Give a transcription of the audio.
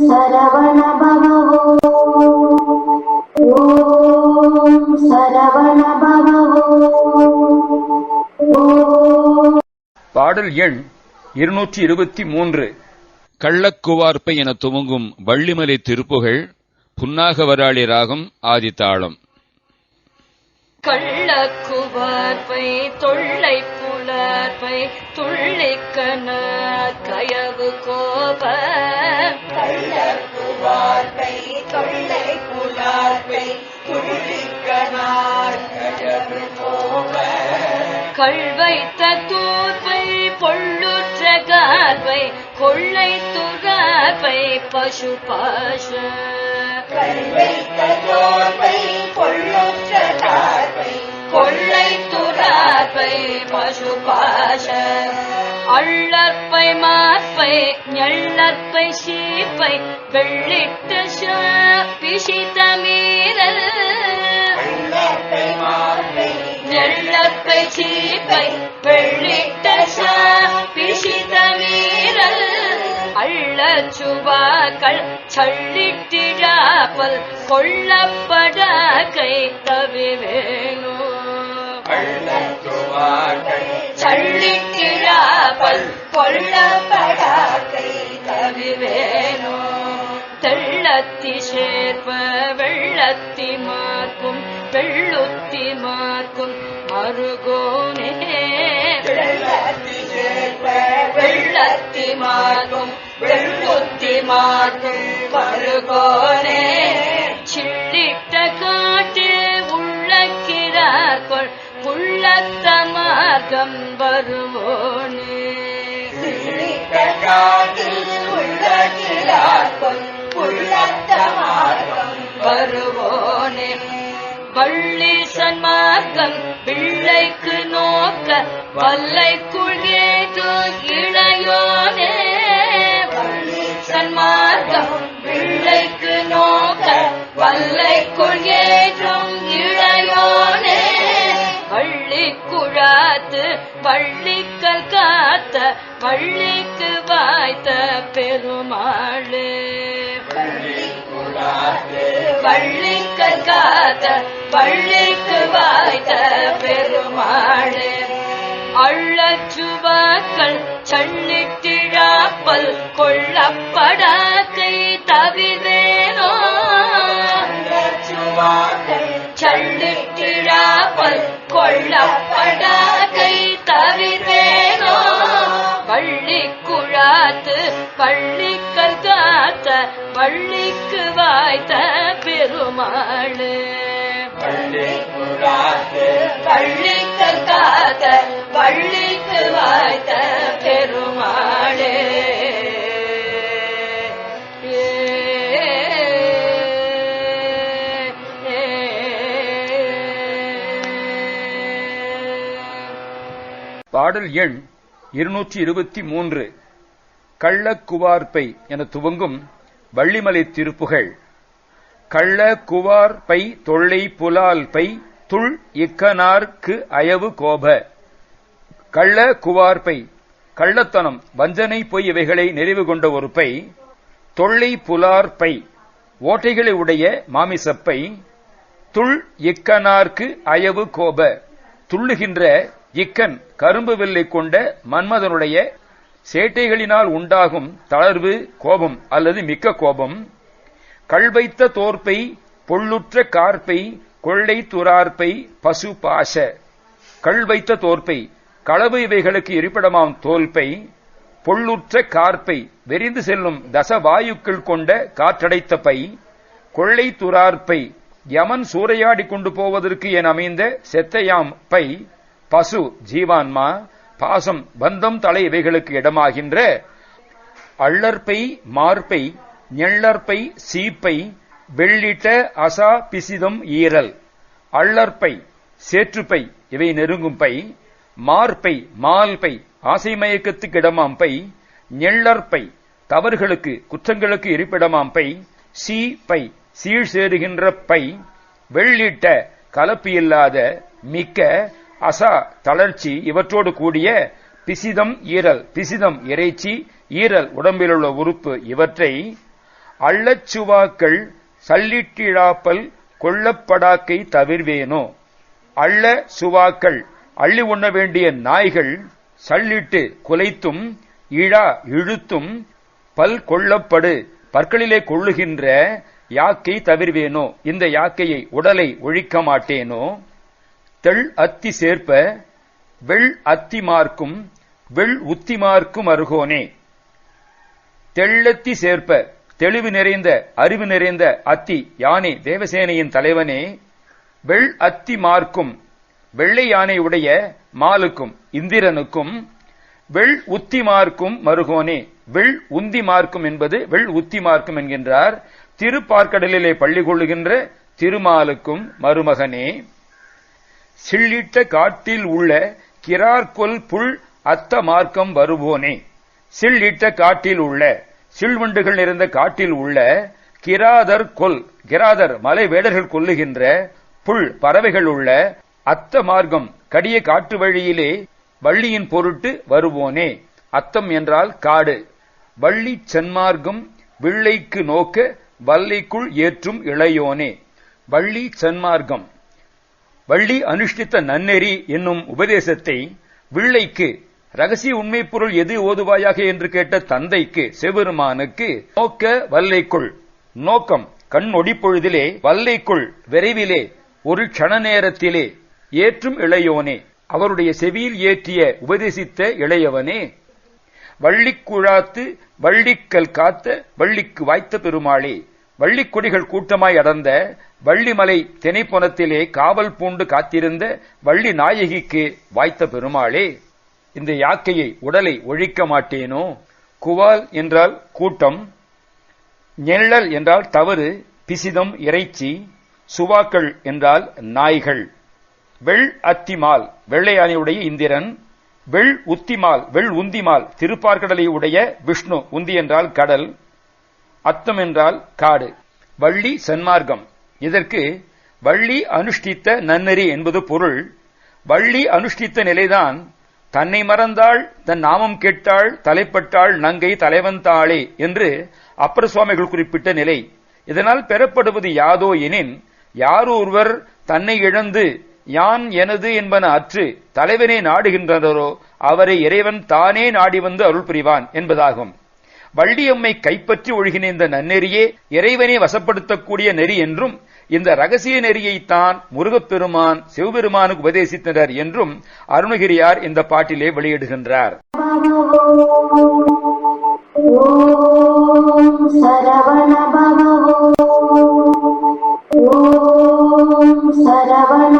சரவண பவோ ஓம் சரவண பவோ ஓம். பாடல் எண் இருநூற்றி இருபத்தி மூன்று கள்ளக்குவார்ப்பை என துவங்கும் வள்ளிமலை திருப்புகழ் புன்னாகவராளி ராகம் ஆதித்தாளம். கள்ளக்குவார்பை தொல்லை புலர்பை துள்ளிக்கன கயவு கோப கள்வைத்த தூர்பை பொள்ளுற்ற கார்பை கொள்ளை துறார்பை பசு பாஷ கொள்ளை துறார்பை பசு பாஷ அள்ளற்பை மார்பை நெள்ளற்பை சீப்பை வெள்ளிட்ட பிசித மீறல் நெள்ளற்பை சீப்பை வெள்ளிட்ட பிசித மீறல் அள்ளச்சுவாக்கள் சள்ளிட்டிடாப்பல் கொள்ளப்பட கை தவிவேணு சள்ளிட்டிடாப்பல் கொள்ளப்பட கை தவிவேணு தெள்ளத்தி சேர்ப்ப வெள்ளத்தி மார்க்கும் வெள்ளுத்தி மார்க்கும் மருகோனே வெள்ளத்தி மார்க்கும் வெள்ளுத்தி மார்க்கும் மருகோனே சிள்ளிட்ட காட்டு உள்ளக்கிறார்கள் புள்ளத்த மார்க்கம் வருவோனே. வருவோனே. வள்ளி சன்மார்க்கம் பிள்ளைக்கு நோக்க வல்லைக்குள் ஏதோ இளையோனே வள்ளி சன்மார்க்கம் பிள்ளைக்கு நோக்க வல்லைக்குள் ஏற்றும் இளையோனே வள்ளி குழாத்து பள்ளிக்கல் காத்த பள்ளிக்கு வாய்த்த பெருமாளே. பள்ளிக்கல் காத்த பள்ளிக்கு வாய்த்த பெருமாளே. அள்ளச்சுவாக்கள் சள்ளிட்டிழாப்பல் கொள்ளப்படாக்கை தவிதேனோ. சள்ளிட்டிழாப்பல் கொள்ளப்படாக்கை தவிதேனோ. பள்ளி குழாத்து பள்ளிக்கல் காத்த பள்ளிக்கு வாய்த்த பெருமாளே. பள்ளிக்கல் காத்த பள்ளிக்கு வாய்த்த பெருமாளே. பாடல் எண் இருநூற்றி இருபத்தி மூன்று. கள்ளக்குவார்பை என துவங்கும் வள்ளிமலை திருப்புகள். கள்ள குவார் பை தொல்லை புலால் பை துள் இக்கனார்க்கு அயவு கோப. கள்ள குவார் பை கள்ளத்தனம் வஞ்சனை பொய் இவைகளை நிறைவு கொண்ட ஒரு பை தொல்லை புலார் பை ஓட்டைகளை உடைய மாமிசப்பை துள் இக்கனார்க்கு அயவு கோப. துள்ளுகின்ற இக்கன் கரும்பு வில்லை கொண்ட மன்மதனுடைய சேட்டைகளினால் உண்டாகும் தளர்வு கோபம் அல்லது மிக்க கோபம். கள்வைத்த தோற்பை பொள்ளுற்ற கார்ப்பை கொள்ளை துரார்ப்பை பசு பாச. கள் வைத்த தோற்பை களவு இவைகளுக்கு இருப்பிடமாம் தோல்பை பொள்ளுற்ற கார்ப்பை வெறிந்து செல்லும் தசவாயுக்கள் கொண்ட காற்றடைத்த பை கொள்ளை துரார்ப்பை யமன் சூறையாடி கொண்டு போவதற்கு என அமைந்த செத்தையாம் பை பசு ஜீவான்மா பாசம் பந்தம் தலை இவைகளுக்கு இடமாகின்ற அள்ளற்பை மார்பை நெள்ளற்பை சீப்பை வெள்ளிட்ட அசா பிசிதம் ஈரல். அள்ளற்பை சேற்றுப்பை இவை நெருங்கும் பை. மார்பை மால்பை ஆசை மயக்கத்துக்கு இடமாம் பை. நெள்ளற்பை தவறுகளுக்கு குற்றங்களுக்கு இருப்பிடமாம் பை. சீ பை சீழ் சேருகின்ற பை. வெள்ளிட்ட கலப்பு இல்லாத மிக்க அசா தளர்ச்சி இவற்றோடு கூடிய பிசிதம் ஈரல். பிசிதம் இறைச்சி ஈரல். உடம்பிலுள்ள உறுப்பு இவற்றை அள்ளச்சுவாக்கள் சல்லிட்டிழாப்பல் கொள்ளப்படாக்கை தவிர்வேனோ? அள்ள சுவாக்கள் அள்ளி உண்ண வேண்டிய நாய்கள் சல்லிட்டு குலைத்தும் இழா இழுத்தும் பல் கொள்ளப்படு பற்களிலே கொள்ளுகின்ற யாக்கை தவிர்வேனோ? இந்த யாக்கையை உடலை ஒழிக்க மாட்டேனோ? தெள் அத்தி சேர்ப்ப வெள் அத்திமார்க்கும் வெள் உத்திமார்க்கும் அருகோனே. தெள்ளத்தி சேர்ப்ப தெளிவு நிறைந்த அறிவு நிறைந்த அத்தி யானை தேவசேனையின் தலைவனே வெள் அத்தி மார்க்கும் வெள்ளை யானையுடைய மாலுக்கும் இந்திரனுக்கும் வெள் உத்தி மார்க்கும் மருகோனே வெள் உந்தி மார்க்கும் என்பது வெள் உத்தி மார்க்கும் என்கின்றார். திருப்பார்க்கடலிலே பள்ளி கொள்ளுகின்ற திருமாலுக்கும் மருமகனே சில்லிட்ட காட்டில் உள்ள கிரார்கொல் புல் அத்த மார்க்கம் வருவோனே சில்லிட்ட காட்டில் உள்ள சில்வண்டுகள் நிறைந்த காட்டில் உள்ள கிராதர் கொல் கிராதர் மலை வேடர்கள் கொல்லுகின்ற புல் பறவைகள் உள்ள அத்த மார்க்கம் கடிய காட்டு வழியிலே வள்ளியின் பொருட்டு வருவோனே. அத்தம் என்றால் காடு. வள்ளி சன்மார்க்கம் வில்லைக்கு நோக்க வல்லைக்குள் ஏற்றும் இளையோனே. வள்ளி சன்மார்க்கம். வள்ளி அனுஷ்டித்த நன்னெறி என்னும் உபதேசத்தை வில்லைக்கு ரகசிய உண்மை பொருள் எது ஓதுவாயாக என்று கேட்ட தந்தைக்கு செவருமானுக்கு நோக்க வல்லைக்குள் நோக்கம் கண் ஒடிப்பொழுதிலே வல்லைக்குள் விரைவிலே ஒரு க்ஷண நேரத்திலே ஏற்றும் இளையோனே அவருடைய செவியில் ஏற்றிய உபதேசித்த இளையவனே வள்ளிக்குழாத்து வள்ளிக்கல் காத்த வள்ளிக்கு வாய்த்த பெருமாளே வள்ளிக்கொடிகள் கூட்டமாய் அடர்ந்த வள்ளிமலை திணைப்புணத்திலே காவல் பூண்டு காத்திருந்த வள்ளி நாயகிக்கு வாய்த்த பெருமாளே. இந்த யாக்கையை உடலை ஒழிக்க மாட்டேனோ? குவால் என்றால் கூட்டம் நெழல் என்றால் தவறு பிசிதம் இறைச்சி சுவாக்கள் என்றால் நாய்கள். வெள் அத்திமால் வெள்ளையானையுடைய இந்திரன் வெள் உத்திமால் வெள் உந்திமால் திருப்பார்கடலை உடைய விஷ்ணு உந்தி என்றால் கடல் அத்தம் என்றால் காடு. வள்ளி சன்மார்க்கம். இதற்கு வள்ளி அனுஷ்டித்த நன்னெறி என்பது பொருள். வள்ளி அனுஷ்டித்த நிலைதான் தன்னை மறந்தாள் தன் நாமம் கேட்டாள் தலைப்பட்டாள் நங்கை தலைவந்தாளே என்று அப்பர் சுவாமிகள் குறிப்பிட்ட நிலை. இதனால் பெறப்படுவது யாதோ எனின் யாரொருவர் தன்னை இழந்து யான் எனது என்பன அற்று தலைவனை நாடுகின்றனரோ அவரை இறைவன் தானே நாடி வந்து அருள் புரிவான் என்பதாகும். வள்ளியம்மை கைப்பற்றி ஒழுகின இந்த நன்னெறியே இறைவனை வசப்படுத்தக்கூடிய நெறி என்றும் இந்த ரகசிய நெறியைத்தான் முருகப்பெருமான் சிவபெருமானுக்கு உபதேசித்தனர் என்றும் அருணகிரியார் இந்த பாட்டிலே வெளியிடுகின்றார். சரவண